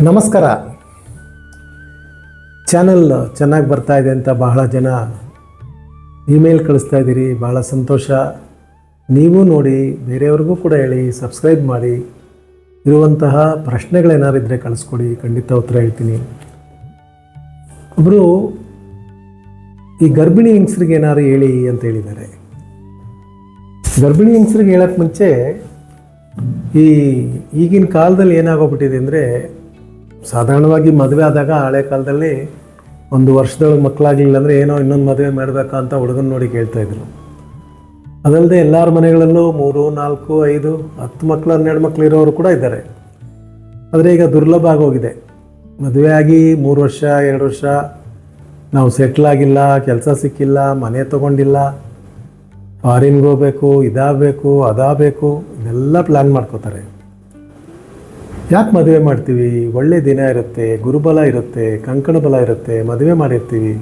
ನಮಸ್ಕಾರ. ಚಾನಲ್ ಚೆನ್ನಾಗಿ ಬರ್ತಾ ಇದೆ ಅಂತ ಬಹಳ ಜನ ಇಮೇಲ್ ಕಳಿಸ್ತಾ ಇದ್ದೀರಿ, ಬಹಳ ಸಂತೋಷ. ನೀವು ನೋಡಿ, ಬೇರೆಯವ್ರಿಗೂ ಕೂಡ ಹೇಳಿ, ಸಬ್ಸ್ಕ್ರೈಬ್ ಮಾಡಿ. ಇರುವಂತಹ ಪ್ರಶ್ನೆಗಳೇನಾರು ಇದ್ದರೆ ಕಳಿಸ್ಕೊಡಿ, ಖಂಡಿತ ಉತ್ತರ ಹೇಳ್ತೀನಿ. ಒಬ್ಬರು ಈ ಗರ್ಭಿಣಿ ಹೆಂಗಸ್ರಿಗೆ ಏನಾರು ಹೇಳಿ ಅಂತ ಹೇಳಿದ್ದಾರೆ. ಗರ್ಭಿಣಿ ಹೆಂಗಸ್ರಿಗೆ ಹೇಳೋಕ್ಕೆ ಮುಂಚೆ ಈ ಈಗಿನ ಕಾಲದಲ್ಲಿ ಏನಾಗೋಗ್ಬಿಟ್ಟಿದೆ ಅಂದರೆ ಸಾಧಾರಣವಾಗಿ ಮದುವೆ ಆದಾಗ ಹಳೆ ಕಾಲದಲ್ಲಿ ಒಂದು ವರ್ಷದೊಳಗೆ ಮಕ್ಕಳಾಗಲಿಲ್ಲ ಅಂದರೆ ಏನೋ ಇನ್ನೊಂದು ಮದುವೆ ಮಾಡಬೇಕಾ ಅಂತ ಹುಡುಗನ ನೋಡಿ ಕೇಳ್ತಾ ಇದ್ರು. ಅದಲ್ಲದೆ ಎಲ್ಲರ ಮನೆಗಳಲ್ಲೂ ಮೂರು, ನಾಲ್ಕು, ಐದು, ಹತ್ತು ಮಕ್ಕಳು ಹನ್ನೆರಡು ಮಕ್ಕಳು ಇರೋರು ಕೂಡ ಇದ್ದಾರೆ. ಆದರೆ ಈಗ ದುರ್ಲಭ ಆಗೋಗಿದೆ. ಮದುವೆ ಆಗಿ ಮೂರು ವರ್ಷ, ಎರಡು ವರ್ಷ ನಾವು ಸೆಟ್ಲ್ ಆಗಿಲ್ಲ, ಕೆಲಸ ಸಿಕ್ಕಿಲ್ಲ, ಮನೆ ತೊಗೊಂಡಿಲ್ಲ. ಫಾರಿನ್ಗೆ ಹೋಗಬೇಕು, ಇದಾಗಬೇಕು, ಅದಾಗಬೇಕು, ಇದೆಲ್ಲ ಪ್ಲ್ಯಾನ್ ಮಾಡ್ಕೋತಾರೆ. ಯಾಕೆ ಮದುವೆ ಮಾಡ್ತೀವಿ? ಒಳ್ಳೆ ದಿನ ಇರುತ್ತೆ, ಗುರುಬಲ ಇರುತ್ತೆ, ಕಂಕಣ ಬಲ ಇರುತ್ತೆ, ಮದುವೆ ಮಾಡಿರ್ತೀವಿ.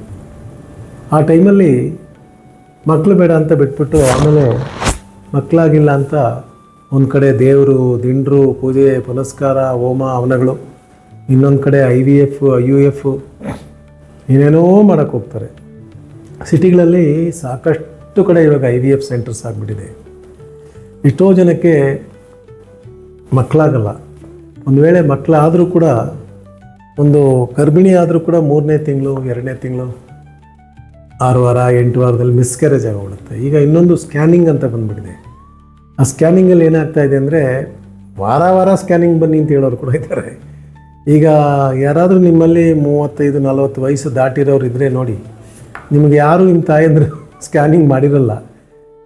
ಆ ಟೈಮಲ್ಲಿ ಮಕ್ಕಳು ಬೇಡ ಅಂತ ಬಿಟ್ಬಿಟ್ಟು ಆಮೇಲೆ ಮಕ್ಕಳಾಗಿಲ್ಲ ಅಂತ ಒಂದು ಕಡೆ ದೇವರು, ದಿಂಡ್ರು, ಪೂಜೆ, ಪುನಸ್ಕಾರ, ಹೋಮ ಅವನಗಳು ಇನ್ನೊಂದು ಕಡೆ I V F, I U F, ಏನೇನೋ ಮಾಡೋಕ್ಕೆ ಹೋಗ್ತಾರೆ. ಸಿಟಿಗಳಲ್ಲಿ ಸಾಕಷ್ಟು ಕಡೆ ಇವಾಗ ಐ ವಿ ಎಫ್ ಸೆಂಟರ್ಸ್ ಆಗಿಬಿಟ್ಟಿದೆ. ಎಷ್ಟೋ ಜನಕ್ಕೆ ಮಕ್ಕಳಾಗಲ್ಲ ಒಂದು ವೇಳೆ ಮಕ್ಕಳಾದರೂ ಕೂಡ, ಒಂದು ಗರ್ಭಿಣಿ ಆದರೂ ಕೂಡ ಮೂರನೇ ತಿಂಗಳು, ಎರಡನೇ ತಿಂಗಳು, ಆರು ವಾರ, ಎಂಟು ವಾರದಲ್ಲಿ ಮಿಸ್ಕ್ಯಾರೇಜ್ ಆಗೋಗ್ಬಿಡುತ್ತೆ. ಈಗ ಇನ್ನೊಂದು ಸ್ಕ್ಯಾನಿಂಗ್ ಅಂತ ಬಂದ್ಬಿಟ್ಟಿದೆ. ಆ ಸ್ಕ್ಯಾನಿಂಗಲ್ಲಿ ಏನಾಗ್ತಾ ಇದೆ ಅಂದರೆ, ವಾರ ವಾರ ಸ್ಕ್ಯಾನಿಂಗ್ ಬನ್ನಿ ಅಂತ ಹೇಳೋರು ಕೂಡ ಇದ್ದಾರೆ. ಈಗ ಯಾರಾದರೂ ನಿಮ್ಮಲ್ಲಿ ಮೂವತ್ತೈದು, ನಲವತ್ತು ವಯಸ್ಸು ದಾಟಿರೋರು ಇದ್ದರೆ ನೋಡಿ, ನಿಮಗೆ ಯಾರು ನಿಮ್ಮ ತಾಯಂದರು ಸ್ಕ್ಯಾನಿಂಗ್ ಮಾಡಿರಲ್ಲ.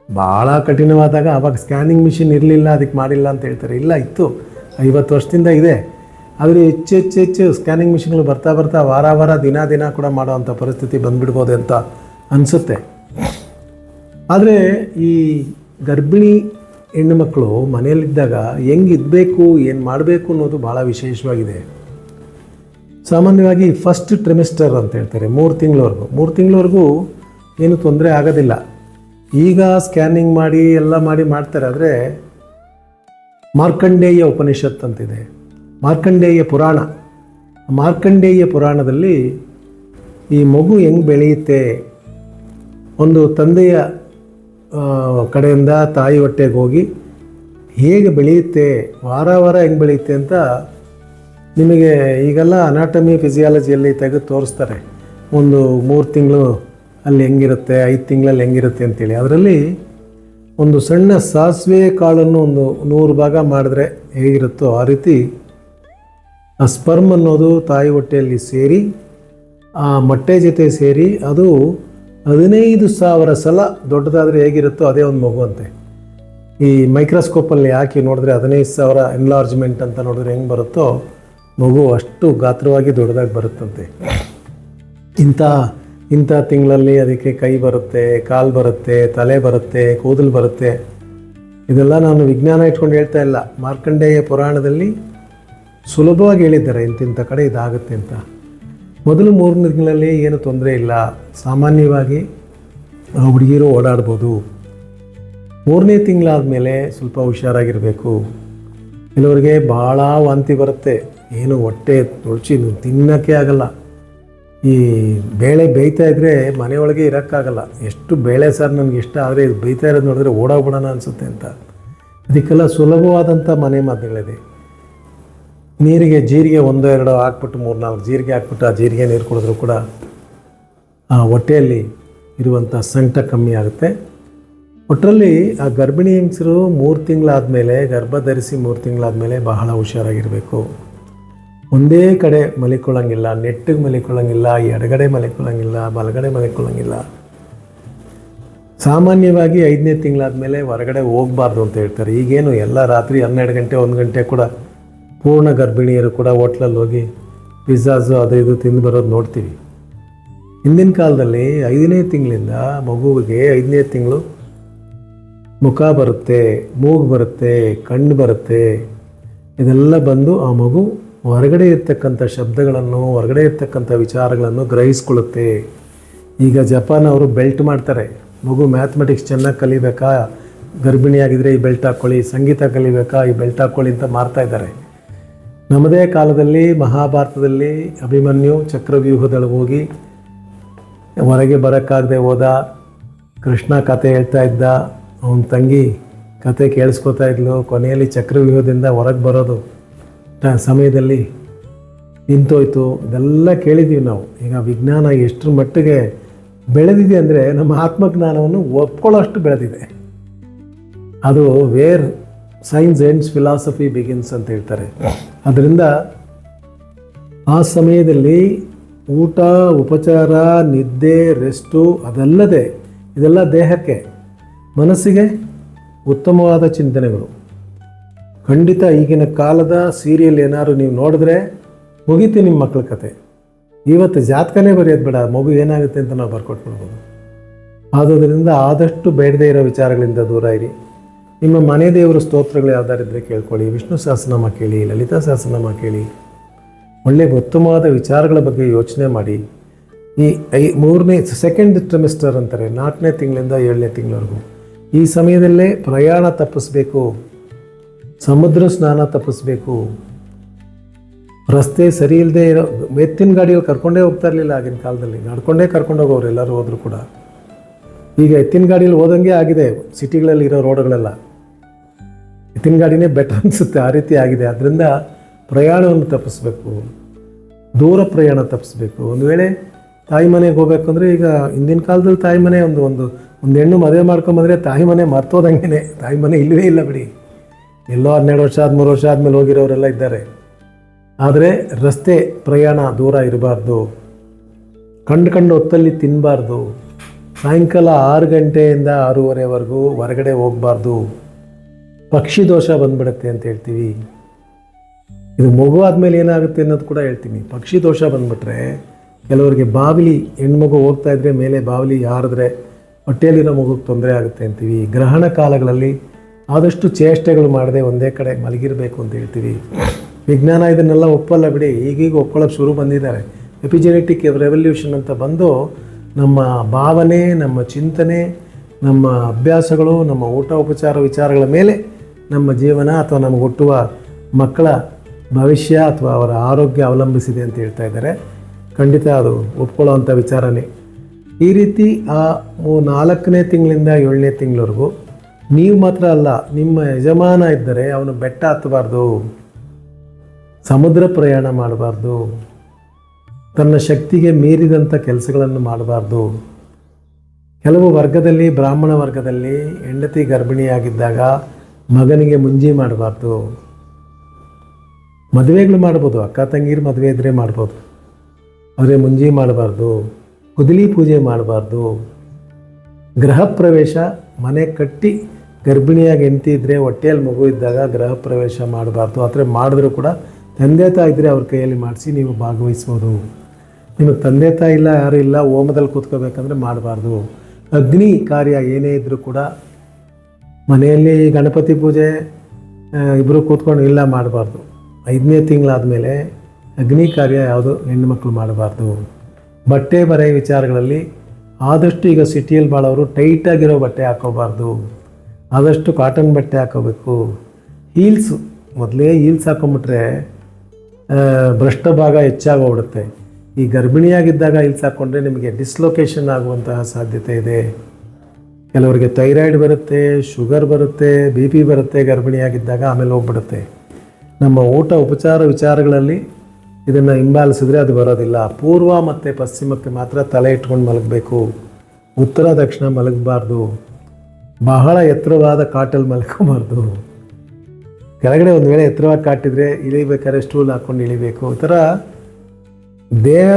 ಭಾಳ ಕಠಿಣವಾದಾಗ ಅವಾಗ ಸ್ಕ್ಯಾನಿಂಗ್ ಮಿಷಿನ್ ಇರಲಿಲ್ಲ, ಅದಕ್ಕೆ ಮಾಡಿಲ್ಲ ಅಂತ ಹೇಳ್ತಾರೆ. ಇಲ್ಲ, ಇತ್ತು. ಐವತ್ತು ವರ್ಷದಿಂದ ಇದೆ. ಆದರೆ ಹೆಚ್ಚು ಹೆಚ್ಚು ಹೆಚ್ಚು ಸ್ಕ್ಯಾನಿಂಗ್ ಮಿಷಿನ್ಗಳು ಬರ್ತಾ ಬರ್ತಾ ವಾರ ವಾರ, ದಿನ ದಿನ ಕೂಡ ಮಾಡುವಂಥ ಪರಿಸ್ಥಿತಿ ಬಂದ್ಬಿಡ್ಬೋದು ಅಂತ ಅನಿಸುತ್ತೆ. ಆದರೆ ಈ ಗರ್ಭಿಣಿ ಹೆಣ್ಣುಮಕ್ಕಳು ಮನೆಯಲ್ಲಿದ್ದಾಗ ಹೆಂಗೆ ಇದ್ಬೇಕು, ಏನು ಮಾಡಬೇಕು ಅನ್ನೋದು ಭಾಳ ವಿಶೇಷವಾಗಿದೆ. ಸಾಮಾನ್ಯವಾಗಿ ಫಸ್ಟ್ ಟ್ರಿಮಿಸ್ಟರ್ ಅಂತ ಹೇಳ್ತಾರೆ, ಮೂರು ತಿಂಗಳವರೆಗೂ. ಮೂರು ತಿಂಗಳವರೆಗೂ ಏನು ತೊಂದರೆ ಆಗೋದಿಲ್ಲ. ಈಗ ಸ್ಕ್ಯಾನಿಂಗ್ ಮಾಡಿ, ಎಲ್ಲ ಮಾಡಿ ಮಾಡ್ತಾರೆ, ಆದರೆ ಮಾರ್ಕಂಡೇಯ ಉಪನಿಷತ್ ಅಂತಿದೆ. ಮಾರ್ಕಂಡೇಯ ಪುರಾಣ. ಮಾರ್ಕಂಡೇಯ ಪುರಾಣದಲ್ಲಿ ಈ ಮಗು ಹೆಂಗೆ ಬೆಳೆಯುತ್ತೆ? ಒಂದು ತಂದೆಯ ಕಡೆಯಿಂದ ತಾಯಿ ಹೊಟ್ಟೆಗೆ ಹೋಗಿ ಹೇಗೆ ಬೆಳೆಯುತ್ತೆ? ವಾರ ವಾರ ಹೆಂಗೆ ಬೆಳೆಯುತ್ತೆ ಅಂತ ನಿಮಗೆ ಈಗೆಲ್ಲ ಅನಾಟಮಿ ಫಿಸಿಯಾಲಜಿಯಲ್ಲಿ ತೆಗೆದು ತೋರಿಸ್ತಾರೆ. ಒಂದು ಮೂರು ತಿಂಗಳು ಅಲ್ಲಿ ಹೆಂಗಿರುತ್ತೆ, ಐದು ತಿಂಗಳಲ್ಲಿ ಹೆಂಗಿರುತ್ತೆ ಅಂತೇಳಿ. ಅದರಲ್ಲಿ ಒಂದು ಸಣ್ಣ ಸಾಸಿವೆ ಕಾಳನ್ನು ಒಂದು ನೂರು ಭಾಗ ಮಾಡಿದ್ರೆ ಹೇಗಿರುತ್ತೋ ಆ ರೀತಿ ಆ ಸ್ಪರ್ಮ್ ಅನ್ನೋದು ತಾಯಿ ಹೊಟ್ಟೆಯಲ್ಲಿ ಸೇರಿ, ಆ ಮೊಟ್ಟೆ ಜೊತೆ ಸೇರಿ, ಅದು ಹದಿನೈದು ಸಾವಿರ ಸಲ ದೊಡ್ಡದಾದರೆ ಹೇಗಿರುತ್ತೋ ಅದೇ ಒಂದು ಮಗು ಅಂತೆ ಈ ಮೈಕ್ರೋಸ್ಕೋಪಲ್ಲಿ ಹಾಕಿ ನೋಡಿದ್ರೆ ಹದಿನೈದು ಸಾವಿರ ಎನ್ಲಾರ್ಜ್ಮೆಂಟ್ ಅಂತ ನೋಡಿದ್ರೆ ಹೆಂಗೆ ಬರುತ್ತೋ ಮಗು ಅಷ್ಟು ಗಾತ್ರವಾಗಿ ದೊಡ್ಡದಾಗಿ ಬರುತ್ತಂತೆ. ಇಂಥ ಇಂಥ ತಿಂಗಳಲ್ಲಿ ಅದಕ್ಕೆ ಕೈ ಬರುತ್ತೆ, ಕಾಲು ಬರುತ್ತೆ, ತಲೆ ಬರುತ್ತೆ, ಕೂದಲು ಬರುತ್ತೆ. ಇದೆಲ್ಲ ನಾನು ವಿಜ್ಞಾನ ಇಟ್ಕೊಂಡು ಹೇಳ್ತಾ ಇಲ್ಲ. ಮಾರ್ಕಂಡೇಯ ಪುರಾಣದಲ್ಲಿ ಸುಲಭವಾಗಿ ಹೇಳಿದ್ದಾರೆ ಇಂತಿಂಥ ಕಡೆ ಇದಾಗುತ್ತೆ ಅಂತ. ಮೊದಲು ಮೂರು ತಿಂಗಳಲ್ಲಿ ಏನು ತೊಂದರೆ ಇಲ್ಲ. ಸಾಮಾನ್ಯವಾಗಿ ಹುಡುಗಿರು ಓಡಾಡ್ಬೋದು. ಮೂರನೇ ತಿಂಗಳಾದಮೇಲೆ ಸ್ವಲ್ಪ ಹುಷಾರಾಗಿರಬೇಕು. ಕೆಲವರಿಗೆ ಭಾಳ ವಾಂತಿ ಬರುತ್ತೆ. ಏನು ಹೊಟ್ಟೆ ತುಳಚಿ ತಿನ್ನೋಕ್ಕೆ ಆಗಲ್ಲ. ಈ ಬೇಳೆ ಬೇಯ್ತಾ ಇದ್ದರೆ ಮನೆಯೊಳಗೆ ಇರೋಕ್ಕಾಗಲ್ಲ. ಎಷ್ಟು ಬೇಳೆ ಸರ್ ನನಗೆ ಇಷ್ಟ ಆದರೆ ಇದು ಬೇಯ್ತಾ ಇರೋದು ನೋಡಿದ್ರೆ ಓಡೋಗ್ಬಿಡೋಣ ಅನಿಸುತ್ತೆ ಅಂತ. ಅದಕ್ಕೆಲ್ಲ ಸುಲಭವಾದಂಥ ಮನೆ ಮಾತುಗಳಿದೆ. ನೀರಿಗೆ ಜೀರಿಗೆ ಒಂದು ಎರಡು ಹಾಕ್ಬಿಟ್ಟು ಮೂರು ನಾಲ್ಕು ಜೀರಿಗೆ ಹಾಕ್ಬಿಟ್ಟು ಆ ಜೀರಿಗೆ ನೀರು ಕುಡಿದ್ರೂ ಕೂಡ ಆ ಹೊಟ್ಟೆಯಲ್ಲಿ ಇರುವಂಥ ಸಂಕಟ ಕಮ್ಮಿ ಆಗುತ್ತೆ. ಒಟ್ಟರಲ್ಲಿ ಆ ಗರ್ಭಿಣಿ ಹೆಂಗಸರು ಮೂರು ತಿಂಗಳಾದಮೇಲೆ ಗರ್ಭ ಧರಿಸಿ ಮೂರು ತಿಂಗಳಾದಮೇಲೆ ಬಹಳ ಹುಷಾರಾಗಿರಬೇಕು. ಒಂದೇ ಕಡೆ ಮಲಿಕೊಳ್ಳಂಗಿಲ್ಲ, ನೆಟ್ಟಿಗೆ ಮಲಿಕೊಳ್ಳಂಗಿಲ್ಲ, ಎಡಗಡೆ ಮಲಿಕೊಳ್ಳಂಗಿಲ್ಲ, ಬಲಗಡೆ ಮಲಿಕೊಳ್ಳಂಗಿಲ್ಲ. ಸಾಮಾನ್ಯವಾಗಿ ಐದನೇ ತಿಂಗಳಾದಮೇಲೆ ಹೊರಗಡೆ ಹೋಗಬಾರ್ದು ಅಂತ ಹೇಳ್ತಾರೆ. ಈಗೇನು ಎಲ್ಲ ರಾತ್ರಿ ಹನ್ನೆರಡು ಗಂಟೆ, ಒಂದು ಗಂಟೆ ಕೂಡ ಪೂರ್ಣ ಗರ್ಭಿಣಿಯರು ಕೂಡ ಹೋಟ್ಲಲ್ಲಿ ಹೋಗಿ ಪಿಜ್ಜಾಸು ಅದು ಇದು ತಿಂದು ಬರೋದು ನೋಡ್ತೀವಿ. ಹಿಂದಿನ ಕಾಲದಲ್ಲಿ ಐದನೇ ತಿಂಗಳಿಂದ ಮಗುವಿಗೆ ಐದನೇ ತಿಂಗಳು ಮುಖ ಬರುತ್ತೆ, ಮೂಗು ಬರುತ್ತೆ, ಕಣ್ಣು ಬರುತ್ತೆ, ಇದೆಲ್ಲ ಬಂದು ಆ ಮಗು ಹೊರಗಡೆ ಇರ್ತಕ್ಕಂಥ ಶಬ್ದಗಳನ್ನು, ಹೊರಗಡೆ ಇರ್ತಕ್ಕಂಥ ವಿಚಾರಗಳನ್ನು ಗ್ರಹಿಸ್ಕೊಳ್ಳುತ್ತೆ. ಈಗ ಜಪಾನ್ ಅವರು ಬೆಲ್ಟ್ ಮಾಡ್ತಾರೆ. ಮಗು ಮ್ಯಾಥಮೆಟಿಕ್ಸ್ ಚೆನ್ನಾಗಿ ಕಲಿಬೇಕಾ? ಗರ್ಭಿಣಿಯಾಗಿದ್ದರೆ ಈ ಬೆಲ್ಟ್ ಹಾಕ್ಕೊಳ್ಳಿ, ಸಂಗೀತ ಕಲಿಬೇಕಾ? ಈ ಬೆಲ್ಟ್ ಹಾಕ್ಕೊಳ್ಳಿ ಅಂತ ಮಾಡ್ತಾ ಇದ್ದಾರೆ. ನಮ್ಮದೇ ಕಾಲದಲ್ಲಿ, ಮಹಾಭಾರತದಲ್ಲಿ ಅಭಿಮನ್ಯು ಚಕ್ರವ್ಯೂಹದೊಳಗೆ ಹೋಗಿ, ಹೊರಗೆ ಬರೋಕ್ಕಾಗದೆ ಹೋದ, ಕೃಷ್ಣ ಕತೆ ಹೇಳ್ತಾ ಇದ್ದ, ಅವನ ತಂಗಿ ಕತೆ ಕೇಳಿಸ್ಕೊತಾ ಇದ್ಲು. ಕೊನೆಯಲ್ಲಿ ಚಕ್ರವ್ಯೂಹದಿಂದ ಹೊರಗೆ ಬರೋದು. ಸಮಯದಲ್ಲಿ ನಿಂತೋಯ್ತು. ಇದೆಲ್ಲ ಕೇಳಿದ್ದೀವಿ ನಾವು. ಈಗ ವಿಜ್ಞಾನ ಎಷ್ಟರ ಮಟ್ಟಿಗೆ ಬೆಳೆದಿದೆ ಅಂದರೆ ನಮ್ಮ ಆತ್ಮಜ್ಞಾನವನ್ನು ಒಪ್ಕೊಳ್ಳೋಷ್ಟು ಬೆಳೆದಿದೆ. ಅದು where science ends philosophy begins ಅಂತ ಹೇಳ್ತಾರೆ. ಅದರಿಂದ ಆ ಸಮಯದಲ್ಲಿ ಊಟ, ಉಪಚಾರ, ನಿದ್ದೆ ರೆಸ್ಟು ಅದಲ್ಲದೆ ಇದೆಲ್ಲ ದೇಹಕ್ಕೆ ಮನಸ್ಸಿಗೆ ಉತ್ತಮವಾದ ಚಿಂತನೆಗಳು. ಖಂಡಿತ ಈಗಿನ ಕಾಲದ ಸೀರಿಯಲ್ ಏನಾದ್ರು ನೀವು ನೋಡಿದ್ರೆ ಮುಗೀತಿ ನಿಮ್ಮ ಮಕ್ಕಳ ಕತೆ. ಇವತ್ತು ಜಾತಕನೇ ಬರೆಯೋದು ಬೇಡ, ಮಗು ಏನಾಗುತ್ತೆ ಅಂತ ನಾವು ಬರ್ಕೊಟ್ಬಿಡ್ಬೋದು. ಆದ್ದರಿಂದ ಆದಷ್ಟು ಬೇಡದೇ ಇರೋ ವಿಚಾರಗಳಿಂದ ದೂರ ಇರಿ. ನಿಮ್ಮ ಮನೆ ದೇವರ ಸ್ತೋತ್ರಗಳು ಯಾವ್ದಾರಿದ್ರೆ ಕೇಳ್ಕೊಳ್ಳಿ. ವಿಷ್ಣು ಸಹಸ್ರನಾಮ ಕೇಳಿ, ಲಲಿತಾ ಸಹಸ್ರನಾಮ ಕೇಳಿ. ಒಳ್ಳೆಯ ಉತ್ತಮವಾದ ವಿಚಾರಗಳ ಬಗ್ಗೆ ಯೋಚನೆ ಮಾಡಿ. ಈ ಐ, ಮೂರನೇ ಸೆಕೆಂಡ್ ಟ್ರಿಮಿಸ್ಟರ್ ಅಂತಾರೆ, ನಾಲ್ಕನೇ ತಿಂಗಳಿಂದ ಏಳನೇ ತಿಂಗಳವರೆಗೂ. ಈ ಸಮಯದಲ್ಲೇ ಪ್ರಯಾಣ ತಪ್ಪಿಸ್ಬೇಕು. ಸಮುದ್ರ ಸ್ನಾನ ತಪ್ಪಿಸ್ಬೇಕು. ರಸ್ತೆ ಸರಿ ಇಲ್ಲದೆ ಇರೋ, ಎತ್ತಿನ ಗಾಡಿಯಲ್ಲಿ ಕರ್ಕೊಂಡೇ ಹೋಗ್ತಾ ಇರಲಿಲ್ಲ ಆಗಿನ ಕಾಲದಲ್ಲಿ. ನಡ್ಕೊಂಡೇ ಕರ್ಕೊಂಡು ಹೋಗೋರು ಎಲ್ಲರೂ ಹೋದರೂ ಕೂಡ. ಈಗ ಎತ್ತಿನ ಗಾಡಿಯಲ್ಲಿ ಹೋದಂಗೆ ಆಗಿದೆ ಸಿಟಿಗಳಲ್ಲಿ ಇರೋ ರೋಡ್ಗಳೆಲ್ಲ. ಎತ್ತಿನ ಗಾಡಿನೇ ಬೆಟರ್ ಅನಿಸುತ್ತೆ, ಆ ರೀತಿ ಆಗಿದೆ. ಅದರಿಂದ ಪ್ರಯಾಣವನ್ನು ತಪ್ಪಿಸ್ಬೇಕು. ದೂರ ಪ್ರಯಾಣ ತಪ್ಪಿಸ್ಬೇಕು. ಒಂದು ವೇಳೆ ತಾಯಿ ಮನೆಗೆ ಹೋಗಬೇಕು ಅಂದರೆ ಈಗ ಹಿಂದಿನ ಕಾಲದಲ್ಲಿ ತಾಯಿ ಮನೆ ಒಂದು ಒಂದು ಒಂದು ಹೆಣ್ಣು ಮದುವೆ ಮಾಡ್ಕೊಂಬಂದರೆ ತಾಯಿ ಮನೆ ಮರ್ತೋದಂಗೆ ತಾಯಿ ಮನೆ ಇಲ್ಲವೇ ಇಲ್ಲ ಬಿಡಿ. ಎಲ್ಲೋ ಹನ್ನೆರಡು ವರ್ಷ ಆದ ಮೂರು ವರ್ಷ ಆದಮೇಲೆ ಹೋಗಿರೋರೆಲ್ಲ ಇದ್ದಾರೆ. ಆದರೆ ರಸ್ತೆ ಪ್ರಯಾಣ ದೂರ ಇರಬಾರ್ದು. ಕಂಡು ಕಂಡು ಹೊತ್ತಲ್ಲಿ ತಿನ್ನಬಾರ್ದು ಸಾಯಂಕಾಲ ಆರು ಗಂಟೆಯಿಂದ ಆರೂವರೆವರೆಗೂ ಹೊರಗಡೆ ಹೋಗಬಾರ್ದು. ಪಕ್ಷಿ ದೋಷ ಬಂದ್ಬಿಡುತ್ತೆ ಅಂತ ಹೇಳ್ತೀವಿ. ಇದು ಮಗು ಆದಮೇಲೆ ಏನಾಗುತ್ತೆ ಅನ್ನೋದು ಕೂಡ ಹೇಳ್ತೀನಿ. ಪಕ್ಷಿ ದೋಷ ಬಂದ್ಬಿಟ್ರೆ ಕೆಲವರಿಗೆ ಬಾವಿಲಿ ಹೆಣ್ಮಗು ಹೋಗ್ತಾ ಇದ್ರೆ ಮೇಲೆ ಬಾವಲಿ ಯಾರಿದ್ರೆ ಹೊಟ್ಟೆಯಲ್ಲಿರೋ ಮಗುಗೆ ತೊಂದರೆ ಆಗುತ್ತೆ ಅಂತೀವಿ. ಗ್ರಹಣ ಕಾಲಗಳಲ್ಲಿ ಆದಷ್ಟು ಚೇಷ್ಟೆಗಳು ಮಾಡದೆ ಒಂದೇ ಕಡೆ ಮಲಗಿರಬೇಕು ಅಂತ ಹೇಳ್ತೀವಿ. ವಿಜ್ಞಾನ ಇದನ್ನೆಲ್ಲ ಒಪ್ಪಲ್ಲ ಬಿಡಿ, ಈಗೀಗ ಒಪ್ಕೊಳ್ಳೋಕೆ ಶುರು ಬಂದಿದ್ದಾರೆ. ಎಪಿಜೆನೆಟಿಕ್ ರೆವಲ್ಯೂಷನ್ ಅಂತ ಬಂದು ನಮ್ಮ ಭಾವನೆ, ನಮ್ಮ ಚಿಂತನೆ, ನಮ್ಮ ಅಭ್ಯಾಸಗಳು, ನಮ್ಮ ಊಟ ಉಪಚಾರ ವಿಚಾರಗಳ ಮೇಲೆ ನಮ್ಮ ಜೀವನ ಅಥವಾ ನಮಗೆ ಹುಟ್ಟುವ ಮಕ್ಕಳ ಭವಿಷ್ಯ ಅಥವಾ ಅವರ ಆರೋಗ್ಯ ಅವಲಂಬಿಸಿದೆ ಅಂತ ಹೇಳ್ತಾ ಇದ್ದಾರೆ. ಖಂಡಿತ ಅದು ಒಪ್ಕೊಳ್ಳೋವಂಥ ವಿಚಾರನೇ. ಈ ರೀತಿ ಆ ನಾಲ್ಕನೇ ತಿಂಗಳಿಂದ ಏಳನೇ ತಿಂಗಳವರೆಗೂ ನೀವು ಮಾತ್ರ ಅಲ್ಲ, ನಿಮ್ಮ ಯಜಮಾನ ಇದ್ದರೆ ಅವನು ಬೆಟ್ಟ ಹತ್ತಬಾರ್ದು, ಸಮುದ್ರ ಪ್ರಯಾಣ ಮಾಡಬಾರ್ದು, ತನ್ನ ಶಕ್ತಿಗೆ ಮೀರಿದಂಥ ಕೆಲಸಗಳನ್ನು ಮಾಡಬಾರ್ದು. ಕೆಲವು ವರ್ಗದಲ್ಲಿ, ಬ್ರಾಹ್ಮಣ ವರ್ಗದಲ್ಲಿ ಹೆಂಡತಿ ಗರ್ಭಿಣಿಯಾಗಿದ್ದಾಗ ಮಗನಿಗೆ ಮುಂಜಿ ಮಾಡಬಾರ್ದು. ಮದುವೆಗಳು ಮಾಡ್ಬೋದು, ಅಕ್ಕ ತಂಗೀರು ಮದುವೆ ಇದ್ದರೆ ಮಾಡ್ಬೋದು. ಆದರೆ ಮುಂಜಿ ಮಾಡಬಾರ್ದು, ಕುದಲಿ ಪೂಜೆ ಮಾಡಬಾರ್ದು. ಗೃಹ ಪ್ರವೇಶ ಮನೆ ಕಟ್ಟಿ ಗರ್ಭಿಣಿಯಾಗಿ ಹೆಂಡತಿ ಇದ್ದರೆ ಹೊಟ್ಟೆಯಲ್ಲಿ ಮಗು ಇದ್ದಾಗ ಗೃಹ ಪ್ರವೇಶ ಮಾಡಬಾರ್ದು. ಆ ಥರ ಮಾಡಿದ್ರೂ ಕೂಡ ತಂದೆ ತಾಯಿ ಇದ್ದರೆ ಅವ್ರ ಕೈಯಲ್ಲಿ ಮಾಡಿಸಿ ನೀವು ಭಾಗವಹಿಸ್ಬೋದು. ನಿಮಗೆ ತಂದೆ ತಾಯಿ ಇಲ್ಲ, ಯಾರೂ ಇಲ್ಲ ಹೋಮದಲ್ಲಿ ಕೂತ್ಕೋಬೇಕಂದ್ರೆ ಮಾಡಬಾರ್ದು. ಅಗ್ನಿ ಕಾರ್ಯ ಏನೇ ಇದ್ದರೂ ಕೂಡ ಮನೆಯಲ್ಲಿ ಗಣಪತಿ ಪೂಜೆ ಇಬ್ಬರು ಕೂತ್ಕೊಂಡು ಇಲ್ಲ ಮಾಡಬಾರ್ದು. ಐದನೇ ತಿಂಗಳಾದಮೇಲೆ ಅಗ್ನಿ ಕಾರ್ಯ ಯಾವುದು ಹೆಣ್ಣುಮಕ್ಳು ಮಾಡಬಾರ್ದು. ಬಟ್ಟೆ ಬರೆಯ ವಿಚಾರಗಳಲ್ಲಿ ಆದಷ್ಟು ಈಗ ಸಿಟಿಯಲ್ಲಿ ಭಾಳವರು ಟೈಟಾಗಿರೋ ಬಟ್ಟೆ ಹಾಕೋಬಾರ್ದು. ಆದಷ್ಟು ಕಾಟನ್ ಬಟ್ಟೆ ಹಾಕೋಬೇಕು. ಹೀಲ್ಸು, ಮೊದಲೇ ಹೀಲ್ಸ್ ಹಾಕೊಂಬಿಟ್ರೆ ಭ್ರಷ್ಟ ಭಾಗ ಹೆಚ್ಚಾಗೋಗ್ಬಿಡುತ್ತೆ. ಈ ಗರ್ಭಿಣಿಯಾಗಿದ್ದಾಗ ಹೀಲ್ಸ್ ಹಾಕ್ಕೊಂಡ್ರೆ ನಿಮಗೆ ಡಿಸ್ಲೊಕೇಶನ್ ಆಗುವಂತಹ ಸಾಧ್ಯತೆ ಇದೆ. ಕೆಲವರಿಗೆ ಥೈರಾಯ್ಡ್ ಬರುತ್ತೆ, ಶುಗರ್ ಬರುತ್ತೆ, ಬಿ ಪಿ ಬರುತ್ತೆ ಗರ್ಭಿಣಿಯಾಗಿದ್ದಾಗ ಆಮೇಲೆ ಹೋಗ್ಬಿಡುತ್ತೆ. ನಮ್ಮ ಊಟ ಉಪಚಾರ ವಿಚಾರಗಳಲ್ಲಿ ಇದನ್ನು ಹಿಂಬಾಲಿಸಿದ್ರೆ ಅದು ಬರೋದಿಲ್ಲ. ಪೂರ್ವ ಮತ್ತು ಪಶ್ಚಿಮಕ್ಕೆ ಮಾತ್ರ ತಲೆ ಇಟ್ಕೊಂಡು ಮಲಗಬೇಕು. ಉತ್ತರ, ದಕ್ಷಿಣ ಮಲಗಬಾರ್ದು. ಬಹಳ ಎತ್ತರವಾದ ಕಾಟಲ್ಲಿ ಮಲ್ಕೊಬಾರ್ದು. ಕೆಳಗಡೆ ಒಂದು ವೇಳೆ ಎತ್ತರವಾಗಿ ಕಾಟಿದರೆ ಇಳಿಬೇಕಾದ್ರೆ ಸ್ಟೂಲ್ ಹಾಕ್ಕೊಂಡು ಇಳಿಬೇಕು. ಈ ಥರ ದೇಹ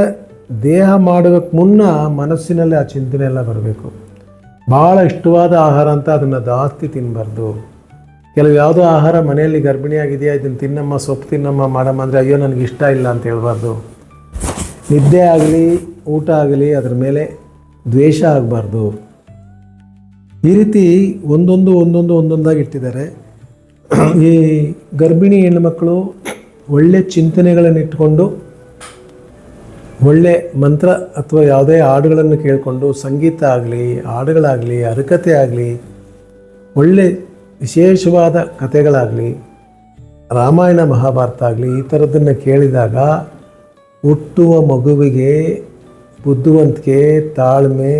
ದೇಹ ಮಾಡೋದಕ್ಕೆ ಮುನ್ನ ಮನಸ್ಸಿನಲ್ಲಿ ಆ ಚಿಂತನೆ ಎಲ್ಲ ಬರಬೇಕು. ಭಾಳ ಇಷ್ಟವಾದ ಆಹಾರ ಅಂತ ಅದನ್ನು ಜಾಸ್ತಿ ತಿನ್ನಬಾರ್ದು ಕೆಲವು ಯಾವುದೋ ಆಹಾರ ಮನೆಯಲ್ಲಿ ಗರ್ಭಿಣಿಯಾಗಿದೆಯಾ, ಇದನ್ನು ತಿನ್ನಮ್ಮ, ಸೊಪ್ಪು ತಿನ್ನಮ್ಮ, ಮಾಡಮ್ಮ ಅಂದರೆ ಅಯ್ಯೋ ನನಗೆ ಇಷ್ಟ ಇಲ್ಲ ಅಂತ ಹೇಳ್ಬಾರ್ದು. ನಿದ್ದೆ ಆಗಲಿ, ಊಟ ಆಗಲಿ, ಅದರ ಮೇಲೆ ದ್ವೇಷ ಆಗಬಾರ್ದು. ಈ ರೀತಿ ಒಂದೊಂದು ಒಂದೊಂದು ಒಂದೊಂದಾಗಿ ಇಟ್ಟಿದ್ದಾರೆ. ಈ ಗರ್ಭಿಣಿ ಹೆಣ್ಣುಮಕ್ಕಳು ಒಳ್ಳೆ ಚಿಂತನೆಗಳನ್ನು ಇಟ್ಕೊಂಡು ಒಳ್ಳೆ ಮಂತ್ರ ಅಥವಾ ಯಾವುದೇ ಹಾಡುಗಳನ್ನು ಕೇಳಿಕೊಂಡು, ಸಂಗೀತ ಆಗಲಿ, ಹಾಡುಗಳಾಗಲಿ, ಹರಕತೆ ಆಗಲಿ, ಒಳ್ಳೆ ವಿಶೇಷವಾದ ಕಥೆಗಳಾಗಲಿ, ರಾಮಾಯಣ, ಮಹಾಭಾರತ ಆಗಲಿ, ಈ ಥರದ್ದನ್ನು ಕೇಳಿದಾಗ ಹುಟ್ಟುವ ಮಗುವಿಗೆ ಬುದ್ಧಿವಂತಿಕೆ, ತಾಳ್ಮೆ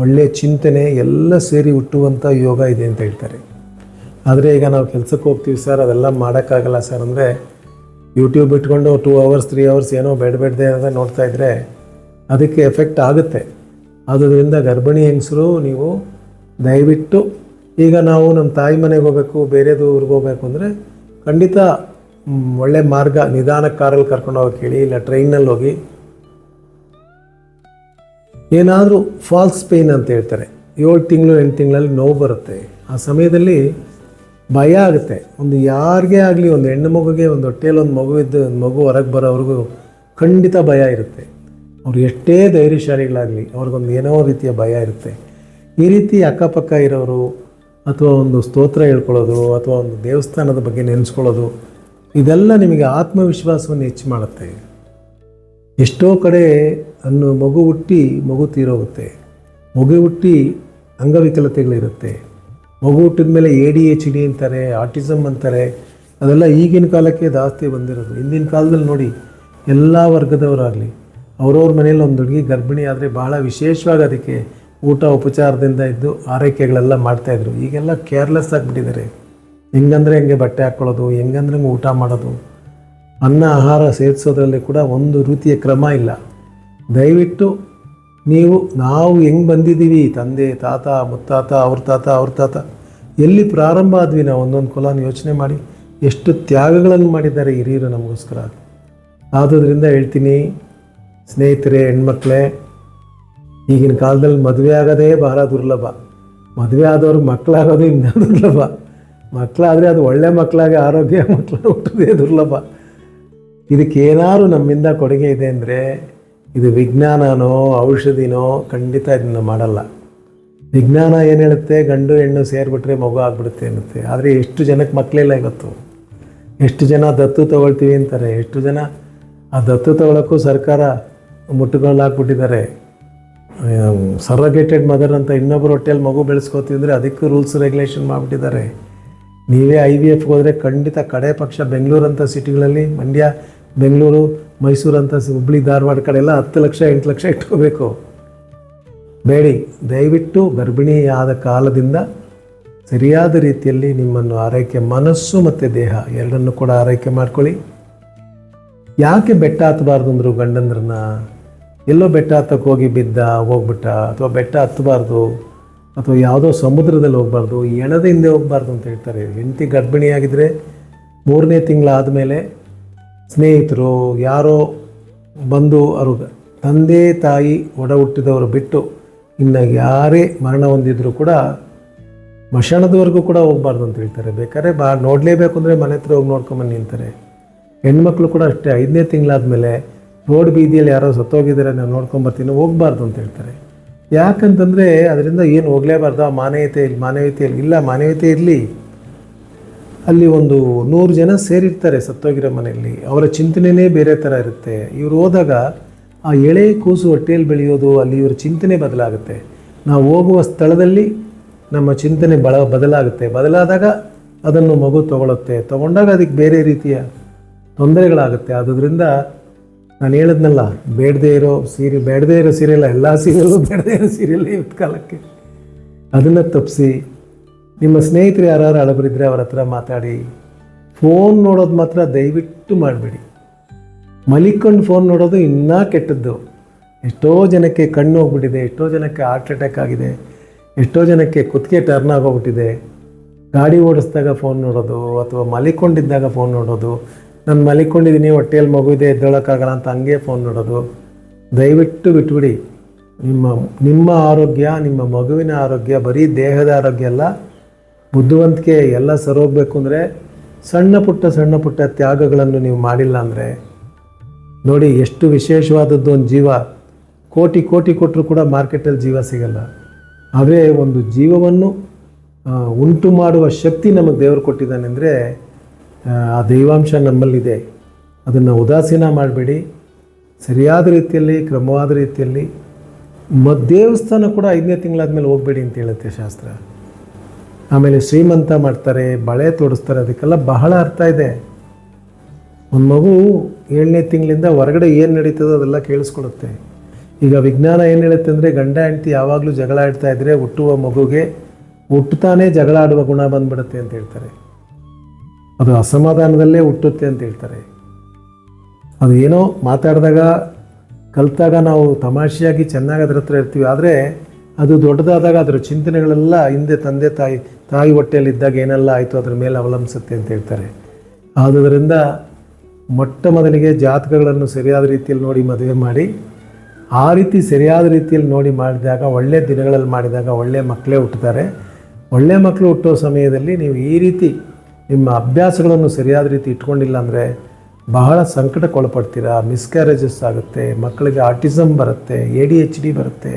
ಒಳ್ಳೆಯ ಚಿಂತನೆ ಎಲ್ಲ ಸೇರಿ ಹುಟ್ಟುವಂಥ ಯೋಗ ಇದೆ ಅಂತ ಹೇಳ್ತಾರೆ. ಆದರೆ ಈಗ ನಾವು ಕೆಲಸಕ್ಕೆ ಹೋಗ್ತೀವಿ ಸರ್ ಅದೆಲ್ಲ ಮಾಡೋಕ್ಕಾಗಲ್ಲ ಸರ್ ಅಂದರೆ ಯೂಟ್ಯೂಬ್ ಇಟ್ಕೊಂಡು ಟೂ ಅವರ್ಸ್ ತ್ರೀ ಅವರ್ಸ್ ಏನೋ ಬೇಡ ಬೇಡದೆ ಅಂತ ನೋಡ್ತಾ ಇದ್ದರೆ ಅದಕ್ಕೆ ಎಫೆಕ್ಟ್ ಆಗುತ್ತೆ. ಆದ್ದರಿಂದ ಗರ್ಭಿಣಿ ಹೆಂಗಸರು ನೀವು ದಯವಿಟ್ಟು ಈಗ ನಾವು ನಮ್ಮ ತಾಯಿ ಮನೆಗೆ ಹೋಗಬೇಕು ಬೇರೆದು ಊರಿಗೆ ಹೋಗಬೇಕು ಅಂದರೆ ಖಂಡಿತ ಒಳ್ಳೆ ಮಾರ್ಗ ನಿಧಾನ ಕಾರಲ್ಲಿ ಕರ್ಕೊಂಡು ಹೋಗಕ್ಕೆ ಹೇಳಿ, ಇಲ್ಲ ಟ್ರೈನಲ್ಲಿ ಹೋಗಿ ಏನಾದರೂ ಫಾಲ್ಸ್ ಪೇಯ್ನ್ ಅಂತ ಹೇಳ್ತಾರೆ. ಏಳು ತಿಂಗಳು, ಎಂಟು ತಿಂಗಳಲ್ಲಿ ನೋವು ಬರುತ್ತೆ. ಆ ಸಮಯದಲ್ಲಿ ಭಯ ಆಗುತ್ತೆ. ಒಂದು ಯಾರಿಗೆ ಆಗಲಿ, ಒಂದು ಹೆಣ್ಣು ಮಗುಗೆ, ಒಂದು ಹೊಟ್ಟೆಯಲ್ಲಿ ಒಂದು ಮಗು ಇದ್ದು, ಒಂದು ಮಗು ಹೊರಗೆ ಬರೋವ್ರಿಗೂ ಖಂಡಿತ ಭಯ ಇರುತ್ತೆ. ಅವ್ರು ಎಷ್ಟೇ ಧೈರ್ಯಶಾಲಿಗಳಾಗಲಿ, ಅವ್ರಿಗೊಂದು ಏನೋ ರೀತಿಯ ಭಯ ಇರುತ್ತೆ. ಈ ರೀತಿ ಅಕ್ಕಪಕ್ಕ ಇರೋರು, ಅಥವಾ ಒಂದು ಸ್ತೋತ್ರ ಹೇಳ್ಕೊಳ್ಳೋದು, ಅಥವಾ ಒಂದು ದೇವಸ್ಥಾನದ ಬಗ್ಗೆ ನೆನೆಸ್ಕೊಳ್ಳೋದು, ಇದೆಲ್ಲ ನಿಮಗೆ ಆತ್ಮವಿಶ್ವಾಸವನ್ನು ಹೆಚ್ಚು ಮಾಡುತ್ತೆ. ಎಷ್ಟೋ ಕಡೆ ಅನ್ನು ಮಗು ಹುಟ್ಟಿ ಮಗು ತೀರೋಗುತ್ತೆ. ಮಗು ಹುಟ್ಟಿ ಅಂಗವಿಕಲತೆಗಳಿರುತ್ತೆ. ಮಗು ಹುಟ್ಟಿದ ಮೇಲೆ ಎ ಡಿ ಎಚ್ ಡಿ ಅಂತಾರೆ ಆಟಿಸಮ್ ಅಂತಾರೆ, ಅದೆಲ್ಲ ಈಗಿನ ಕಾಲಕ್ಕೆ ಜಾಸ್ತಿ ಬಂದಿರೋದು. ಹಿಂದಿನ ಕಾಲದಲ್ಲಿ ನೋಡಿ, ಎಲ್ಲ ವರ್ಗದವರಾಗಲಿ, ಅವ್ರವ್ರ ಮನೇಲಿ ಒಂದು ಹುಡುಗಿ ಗರ್ಭಿಣಿ ಆದರೆ ಬಹಳ ವಿಶೇಷವಾಗಿ ಅದಕ್ಕೆ ಊಟ ಉಪಚಾರದಿಂದ ಇದ್ದು ಆರೈಕೆಗಳೆಲ್ಲ ಮಾಡ್ತಾಯಿದ್ರು ಈಗೆಲ್ಲ ಕೇರ್ಲೆಸ್ ಆಗಿಬಿಟ್ಟಿದ್ದಾರೆ. ಹೆಂಗಂದ್ರೆ ಹೆಂಗೆ ಬಟ್ಟೆ ಹಾಕ್ಕೊಳ್ಳೋದು ಹೆಂಗಂದ್ರೆ ಹಂಗೆ ಊಟ ಮಾಡೋದು. ಅನ್ನ, ಆಹಾರ ಸೇರಿಸೋದ್ರಲ್ಲಿ ಕೂಡ ಒಂದು ರೀತಿಯ ಕ್ರಮ ಇಲ್ಲ. ದಯವಿಟ್ಟು ನೀವು, ನಾವು ಹೆಂಗೆ ಬಂದಿದ್ದೀವಿ, ತಂದೆ, ತಾತ, ಮುತ್ತಾತ, ಅವ್ರ ತಾತ ಅವ್ರ ತಾತ, ಎಲ್ಲಿ ಪ್ರಾರಂಭ ಆದ್ವಿ ನಾವು ಒಂದೊಂದು ಕುಲ ಯೋಚನೆ ಮಾಡಿ, ಎಷ್ಟು ತ್ಯಾಗಗಳನ್ನು ಮಾಡಿದ್ದಾರೆ ಹಿರಿಯರು ನಮಗೋಸ್ಕರ. ಆದುದರಿಂದ ಹೇಳ್ತೀನಿ, ಸ್ನೇಹಿತರೆ, ಹೆಣ್ಮಕ್ಳೇ, ಈಗಿನ ಕಾಲದಲ್ಲಿ ಮದುವೆ ಆಗೋದೇ ಬಹಳ ದುರ್ಲಭ. ಮದುವೆ ಆದವ್ರಿಗೆ ಮಕ್ಕಳಾಗೋದು ಇನ್ನೂ ದುರ್ಲಭ. ಮಕ್ಕಳಾದರೆ ಅದು ಒಳ್ಳೆ ಮಕ್ಕಳಾಗಿ ಆರೋಗ್ಯ ಮಕ್ಕಳು ಹುಟ್ಟೋದೇ ದುರ್ಲಭ. ಇದಕ್ಕೇನಾದ್ರು ನಮ್ಮಿಂದ ಕೊಡುಗೆ ಇದೆ ಅಂದರೆ ಇದು ವಿಜ್ಞಾನನೋ, ಔಷಧಿನೋ, ಖಂಡಿತ ಇದನ್ನು ಮಾಡಲ್ಲ. ವಿಜ್ಞಾನ ಏನು ಹೇಳುತ್ತೆ? ಗಂಡು ಹೆಣ್ಣು ಸೇರಿಬಿಟ್ರೆ ಮಗು ಆಗ್ಬಿಡುತ್ತೆ ಅನ್ನುತ್ತೆ. ಆದರೆ ಎಷ್ಟು ಜನಕ್ಕೆ ಮಕ್ಕಳಿಲ್ಲ ಇವತ್ತು ಎಷ್ಟು ಜನ ದತ್ತು ತಗೊಳ್ತೀವಿ ಅಂತಾರೆ. ಎಷ್ಟು ಜನ ಆ ದತ್ತು ತಗೊಳ್ಳೋಕ್ಕೂ ಸರ್ಕಾರ ಮುಟ್ಟುಗಳು ಹಾಕ್ಬಿಟ್ಟಿದ್ದಾರೆ. ಸರೋಗೇಟೆಡ್ ಮದರ್ ಅಂತ ಇನ್ನೊಬ್ಬರು ಹೊಟ್ಟೆಯಲ್ಲಿ ಮಗು ಬೆಳೆಸ್ಕೋತೀವಿ ಅಂದರೆ ಅದಕ್ಕೂ ರೂಲ್ಸ್ ರೆಗ್ಯುಲೇಷನ್ ಮಾಡಿಬಿಟ್ಟಿದ್ದಾರೆ. ನೀವೇ ಐ ವಿ ಎಫ್ಗೆ ಹೋದರೆ ಖಂಡಿತ ಕಡೆ ಪಕ್ಷ ಬೆಂಗಳೂರು ಅಂತ ಸಿಟಿಗಳಲ್ಲಿ ಮಂಡ್ಯ, ಬೆಂಗಳೂರು ಮೈಸೂರು ಅಂತ ಹುಬ್ಳಿ ಧಾರವಾಡ ಕಡೆ ಎಲ್ಲ ಹತ್ತು ಲಕ್ಷ, ಎಂಟು ಲಕ್ಷ ಇಟ್ಕೋಬೇಕು. ಬೇಡಿ, ದಯವಿಟ್ಟು ಗರ್ಭಿಣಿಯಾದ ಕಾಲದಿಂದ ಸರಿಯಾದ ರೀತಿಯಲ್ಲಿ ನಿಮ್ಮನ್ನು ಆರೈಕೆ ಮನಸ್ಸು ಮತ್ತು ದೇಹ ಎರಡನ್ನು ಕೂಡ ಆರೈಕೆ ಮಾಡ್ಕೊಳ್ಳಿ. ಯಾಕೆ ಬೆಟ್ಟ ಹತ್ತಬಾರ್ದು ಅಂದರು ಗಂಡಂದ್ರನ್ನ? ಎಲ್ಲೋ ಬೆಟ್ಟ ಹತ್ತಕ್ಕೆ ಹೋಗಿ ಬಿದ್ದ, ಹೋಗ್ಬಿಟ್ಟ, ಅಥವಾ ಬೆಟ್ಟ ಹತ್ತಬಾರ್ದು, ಅಥವಾ ಯಾವುದೋ ಸಮುದ್ರದಲ್ಲಿ ಹೋಗಬಾರ್ದು ಎಣದ ಹಿಂದೆ ಹೋಗಬಾರ್ದು ಅಂತ ಹೇಳ್ತಾರೆ. ಹೆಂಡತಿ ಗರ್ಭಿಣಿಯಾಗಿದ್ದರೆ ಮೂರನೇ ತಿಂಗಳಾದಮೇಲೆ ಸ್ನೇಹಿತರು, ಯಾರೋ ಬಂದು ಅವರು ತಂದೆ ತಾಯಿ ಒಡ ಹುಟ್ಟಿದವರು ಬಿಟ್ಟು ಇನ್ನು ಯಾರೇ ಮರಣ ಹೊಂದಿದ್ರು ಕೂಡ ಮಶಾಣದವರೆಗೂ ಕೂಡ ಹೋಗ್ಬಾರ್ದು ಅಂತ ಹೇಳ್ತಾರೆ. ಬೇಕಾದ್ರೆ ಬಾ, ನೋಡಲೇಬೇಕು ಅಂದರೆ ಮನೆ ಹತ್ರ ಹೋಗಿ ನೋಡ್ಕೊಂಬಂದು ನಿಂತಾರೆ ಹೆಣ್ಮಕ್ಳು ಕೂಡ ಅಷ್ಟೇ, ಐದನೇ ತಿಂಗಳಾದಮೇಲೆ ರೋಡ್ ಬೀದಿಯಲ್ಲಿ ಯಾರೋ ಸತ್ತೋಗಿದ್ದಾರೆ, ನಾನು ನೋಡ್ಕೊಂಬರ್ತೀನಿ, ಹೋಗ್ಬಾರ್ದು ಅಂತ ಹೇಳ್ತಾರೆ. ಯಾಕಂತಂದರೆ ಅದರಿಂದ ಏನು ಹೋಗಲೇಬಾರ್ದು? ಆ ಮಾನವೀಯತೆ ಇಲ್ಲಿ ಮಾನವೀಯತೆ ಇಲ್ಲಿ ಇಲ್ಲ, ಮಾನವೀಯತೆ ಇರಲಿ. ಅಲ್ಲಿ ಒಂದು ನೂರು ಜನ ಸೇರಿರ್ತಾರೆ ಸತ್ತೋಗಿರೋ ಮನೆಯಲ್ಲಿ. ಅವರ ಚಿಂತನೆಯೇ ಬೇರೆ ಥರ ಇರುತ್ತೆ. ಇವ್ರು ಹೋದಾಗ ಆ ಎಳೆ ಕೂಸು ಹೊಟ್ಟೆಯಲ್ಲಿ ಬೆಳೆಯೋದು, ಅಲ್ಲಿ ಇವ್ರ ಚಿಂತನೆ ಬದಲಾಗುತ್ತೆ. ನಾವು ಹೋಗುವ ಸ್ಥಳದಲ್ಲಿ ನಮ್ಮ ಚಿಂತನೆ ಬಳ, ಬದಲಾಗುತ್ತೆ. ಬದಲಾದಾಗ ಅದನ್ನು ಮಗು ತಗೊಳುತ್ತೆ. ತಗೊಂಡಾಗ ಅದಕ್ಕೆ ಬೇರೆ ರೀತಿಯ ತೊಂದರೆಗಳಾಗುತ್ತೆ. ಆದುದರಿಂದ ನಾನು ಹೇಳಿದ್ನಲ್ಲ, ಬೇಡದೇ ಇರೋ ಸೀರೆ, ಬೇಡದೇ ಇರೋ ಸೀರಿಯಲ್ ಎಲ್ಲ ಸೀರೆಗಳು ಬೇಡದೇ ಇರೋ ಸೀರೆಯಲ್ಲಿ ಇವತ್ತು ಕಾಲಕ್ಕೆ. ಅದನ್ನು ತಪ್ಪಿಸಿ ನಿಮ್ಮ ಸ್ನೇಹಿತರು ಯಾರು ಅಳಬರಿದ್ರೆ ಅವರ ಹತ್ರ ಮಾತಾಡಿ. ಫೋನ್ ನೋಡೋದು ಮಾತ್ರ ದಯವಿಟ್ಟು ಮಾಡಬೇಡಿ. ಮಲಿಕೊಂಡು ಫೋನ್ ನೋಡೋದು ಇನ್ನೂ ಕೆಟ್ಟದ್ದು. ಎಷ್ಟೋ ಜನಕ್ಕೆ ಕಣ್ಣು ಹೋಗ್ಬಿಟ್ಟಿದೆ, ಎಷ್ಟೋ ಜನಕ್ಕೆ ಹಾರ್ಟ್ ಅಟ್ಯಾಕ್ ಆಗಿದೆ, ಎಷ್ಟೋ ಜನಕ್ಕೆ ಕುತ್ತಿಗೆ ಟರ್ನ್ ಆಗೋಗ್ಬಿಟ್ಟಿದೆ. ಗಾಡಿ ಓಡಿಸಿದಾಗ ಫೋನ್ ನೋಡೋದು ಅಥವಾ ಮಲಿಕೊಂಡಿದ್ದಾಗ ಫೋನ್ ನೋಡೋದು. ನಾನು ಮಲಿಕೊಂಡಿದ್ದೀನಿ ಹೊಟ್ಟೆಯಲ್ಲಿ ಮಗು ಇದೆ, ಎದ್ದೊಳಕ್ಕಾಗಲ್ಲ ಅಂತ ಹಂಗೆ ಫೋನ್ ನೋಡೋದು. ದಯವಿಟ್ಟು ಬಿಟ್ಬಿಡಿ. ನಿಮ್ಮ ನಿಮ್ಮ ಆರೋಗ್ಯ, ನಿಮ್ಮ ಮಗುವಿನ ಆರೋಗ್ಯ, ಬರೀ ದೇಹದ ಆರೋಗ್ಯ ಅಲ್ಲ ಬುದ್ಧಿವಂತಿಕೆ ಎಲ್ಲ ಸರೋಗಬೇಕು ಅಂದರೆ ಸಣ್ಣ ಪುಟ್ಟ ಸಣ್ಣ ಪುಟ್ಟ ತ್ಯಾಗಗಳನ್ನು ನೀವು ಮಾಡಿಲ್ಲ ಅಂದರೆ ನೋಡಿ ಎಷ್ಟು ವಿಶೇಷವಾದದ್ದು ಒಂದು ಜೀವ. ಕೋಟಿ ಕೋಟಿ ಕೊಟ್ಟರು ಕೂಡ ಮಾರ್ಕೆಟಲ್ಲಿ ಜೀವ ಸಿಗಲ್ಲ. ಆದರೆ ಒಂದು ಜೀವವನ್ನು ಉಂಟು ಮಾಡುವ ಶಕ್ತಿ ನಮಗೆ ದೇವರು ಕೊಟ್ಟಿದ್ದಾನೆ ಅಂದರೆ ಆ ದೈವಾಂಶ ನಮ್ಮಲ್ಲಿದೆ. ಅದನ್ನು ಉದಾಸೀನ ಮಾಡಬೇಡಿ. ಸರಿಯಾದ ರೀತಿಯಲ್ಲಿ, ಕ್ರಮವಾದ ರೀತಿಯಲ್ಲಿ, ಮ ದೇವಸ್ಥಾನ ಕೂಡ ಐದನೇ ತಿಂಗಳಾದ್ಮೇಲೆ ಹೋಗಬೇಡಿ ಅಂತ ಹೇಳುತ್ತೆ ಶಾಸ್ತ್ರ. ಆಮೇಲೆ ಶ್ರೀಮಂತ ಮಾಡ್ತಾರೆ, ಬಳೆ ತೋಡಿಸ್ತಾರೆ ಅದಕ್ಕೆಲ್ಲ ಬಹಳ ಅರ್ಥ ಇದೆ. ಒಂದು ಮಗು ಏಳನೇ ತಿಂಗಳಿಂದ ಹೊರಗಡೆ ಏನು ನಡೀತದೋ ಅದೆಲ್ಲ ಕೇಳಿಸ್ಕೊಡುತ್ತೆ ಈಗ ವಿಜ್ಞಾನ ಏನು ಹೇಳುತ್ತೆ ಅಂದರೆ, ಗಂಡ ಹೆಂಡತಿ ಯಾವಾಗಲೂ ಜಗಳ ಆಡ್ತಾ ಇದ್ದರೆ ಹುಟ್ಟುವ ಮಗುಗೆ ಹುಟ್ಟುತ್ತಾನೆ ಜಗಳ ಆಡುವ ಗುಣ ಬಂದ್ಬಿಡುತ್ತೆ ಅಂತ ಹೇಳ್ತಾರೆ. ಅದು ಅಸಮಾಧಾನದಲ್ಲೇ ಹುಟ್ಟುತ್ತೆ ಅಂತ ಹೇಳ್ತಾರೆ. ಅದು ಏನೋ ಮಾತಾಡಿದಾಗ ಕಲಿತಾಗ ನಾವು ತಮಾಷೆಯಾಗಿ ಚೆನ್ನಾಗಿ ಅದ್ರ ಹತ್ರ ಇರ್ತೀವಿ. ಆದರೆ ಅದು ದೊಡ್ಡದಾದಾಗ ಅದರ ಚಿಂತನೆಗಳೆಲ್ಲ ಹಿಂದೆ ತಂದೆ ತಾಯಿ ತಾಯಿ ಹೊಟ್ಟೆಯಲ್ಲಿದ್ದಾಗ ಏನೆಲ್ಲ ಆಯಿತು ಅದ್ರ ಮೇಲೆ ಅವಲಂಬಿಸುತ್ತೆ ಅಂತ ಹೇಳ್ತಾರೆ. ಆದುದರಿಂದ ಮೊಟ್ಟ ಮೊದಲಿಗೆ ಜಾತಕಗಳನ್ನು ಸರಿಯಾದ ರೀತಿಯಲ್ಲಿ ನೋಡಿ ಮದುವೆ ಮಾಡಿ, ಆ ರೀತಿ ಸರಿಯಾದ ರೀತಿಯಲ್ಲಿ ನೋಡಿ ಮಾಡಿದಾಗ, ಒಳ್ಳೆ ದಿನಗಳಲ್ಲಿ ಮಾಡಿದಾಗ ಒಳ್ಳೆ ಮಕ್ಕಳೇ ಹುಟ್ಟುತ್ತಾರೆ. ಒಳ್ಳೆ ಮಕ್ಕಳು ಹುಟ್ಟೋ ಸಮಯದಲ್ಲಿ ನೀವು ಈ ರೀತಿ ನಿಮ್ಮ ಅಭ್ಯಾಸಗಳನ್ನು ಸರಿಯಾದ ರೀತಿ ಇಟ್ಕೊಂಡಿಲ್ಲ ಅಂದರೆ ಬಹಳ ಸಂಕಟಕ್ಕೆ ಒಳಪಡ್ತೀರಾ ಮಿಸ್ಕ್ಯಾರೇಜಸ್ ಆಗುತ್ತೆ, ಮಕ್ಕಳಿಗೆ ಆಟಿಸಮ್ ಬರುತ್ತೆ ಎ ಡಿ ಎಚ್ ಡಿ ಬರುತ್ತೆ.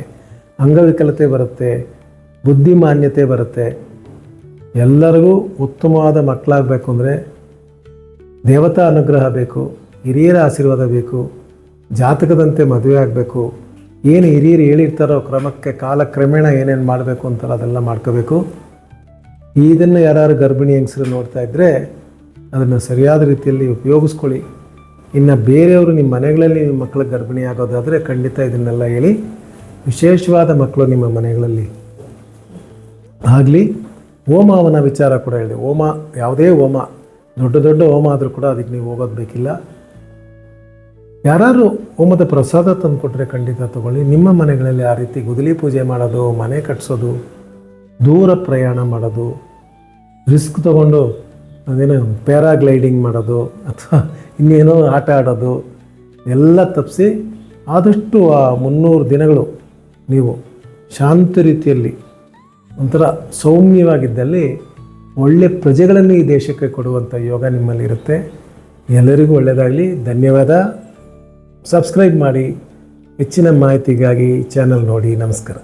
ಅಂಗವಿಕಲತೆ ಬರುತ್ತೆ, ಬುದ್ಧಿಮಾನ್ಯತೆ ಬರುತ್ತೆ. ಎಲ್ಲರಿಗೂ ಉತ್ತಮವಾದ ಮಕ್ಕಳಾಗಬೇಕು ಅಂದರೆ ದೇವತಾ ಅನುಗ್ರಹ ಬೇಕು, ಹಿರಿಯರ ಆಶೀರ್ವಾದ ಬೇಕು, ಜಾತಕದಂತೆ ಮದುವೆ ಆಗಬೇಕು. ಏನು ಹಿರಿಯರು ಹೇಳಿರ್ತಾರೋ ಕ್ರಮಕ್ಕೆ, ಕಾಲಕ್ರಮೇಣ ಏನೇನು ಮಾಡಬೇಕು ಅಂತಾರೋ ಅದೆಲ್ಲ ಮಾಡ್ಕೋಬೇಕು. ಇದನ್ನು ಯಾರು ಗರ್ಭಿಣಿ ಹೆಂಗಸರು ನೋಡ್ತಾ ಇದ್ದರೆ ಅದನ್ನು ಸರಿಯಾದ ರೀತಿಯಲ್ಲಿ ಉಪಯೋಗಿಸ್ಕೊಳ್ಳಿ. ಇನ್ನು ಬೇರೆಯವರು ನಿಮ್ಮ ಮನೆಗಳಲ್ಲಿ ನಿಮ್ಮ ಮಕ್ಕಳು ಗರ್ಭಿಣಿ ಆಗೋದಾದರೆ ಖಂಡಿತ ಇದನ್ನೆಲ್ಲ ಹೇಳಿ. ವಿಶೇಷವಾದ ಮಕ್ಕಳು ನಿಮ್ಮ ಮನೆಗಳಲ್ಲಿ. ಆಗಲಿ ಹೋಮವನ ವಿಚಾರ ಕೂಡ ಹೇಳಿದೆ ಹೋಮ ಯಾವುದೇ ಹೋಮ ದೊಡ್ಡ ದೊಡ್ಡ ಹೋಮ ಆದರೂ ಕೂಡ ಅದಕ್ಕೆ ನೀವು ಹೋಗೋದು ಬೇಕಿಲ್ಲ. ಯಾರು ಹೋಮದ ಪ್ರಸಾದ ತಂದುಕೊಟ್ರೆ ಖಂಡಿತ ತಗೊಳ್ಳಿ. ನಿಮ್ಮ ಮನೆಗಳಲ್ಲಿ ಆ ರೀತಿ ಗುದಲಿ ಪೂಜೆ ಮಾಡೋದು, ಮನೆ ಕಟ್ಸೋದು, ದೂರ ಪ್ರಯಾಣ ಮಾಡೋದು, ರಿಸ್ಕ್ ತಗೊಂಡು ಅದೇನೋ ಪ್ಯಾರಾಗ್ಲೈಡಿಂಗ್ ಮಾಡೋದು, ಅಥವಾ ಇನ್ನೇನೋ ಆಟ ಆಡೋದು, ಎಲ್ಲ ತಪ್ಪಿಸಿ ಆದಷ್ಟು ಆ ಮುನ್ನೂರು ದಿನಗಳು ನೀವು ಶಾಂತ ರೀತಿಯಲ್ಲಿ ಒಂಥರ ಸೌಮ್ಯವಾಗಿದ್ದಲ್ಲಿ ಒಳ್ಳೆ ಪ್ರಜೆಗಳನ್ನು ಈ ದೇಶಕ್ಕೆ ಕೊಡುವಂಥ ಯೋಗ ನಿಮ್ಮಲ್ಲಿ ಇರುತ್ತೆ. ಎಲ್ಲರಿಗೂ ಒಳ್ಳೆಯದಾಗಲಿ ಧನ್ಯವಾದ. ಸಬ್ಸ್ಕ್ರೈಬ್ ಮಾಡಿ ಹೆಚ್ಚಿನ ಮಾಹಿತಿಗಾಗಿ ಚಾನಲ್ ನೋಡಿ. ನಮಸ್ಕಾರ.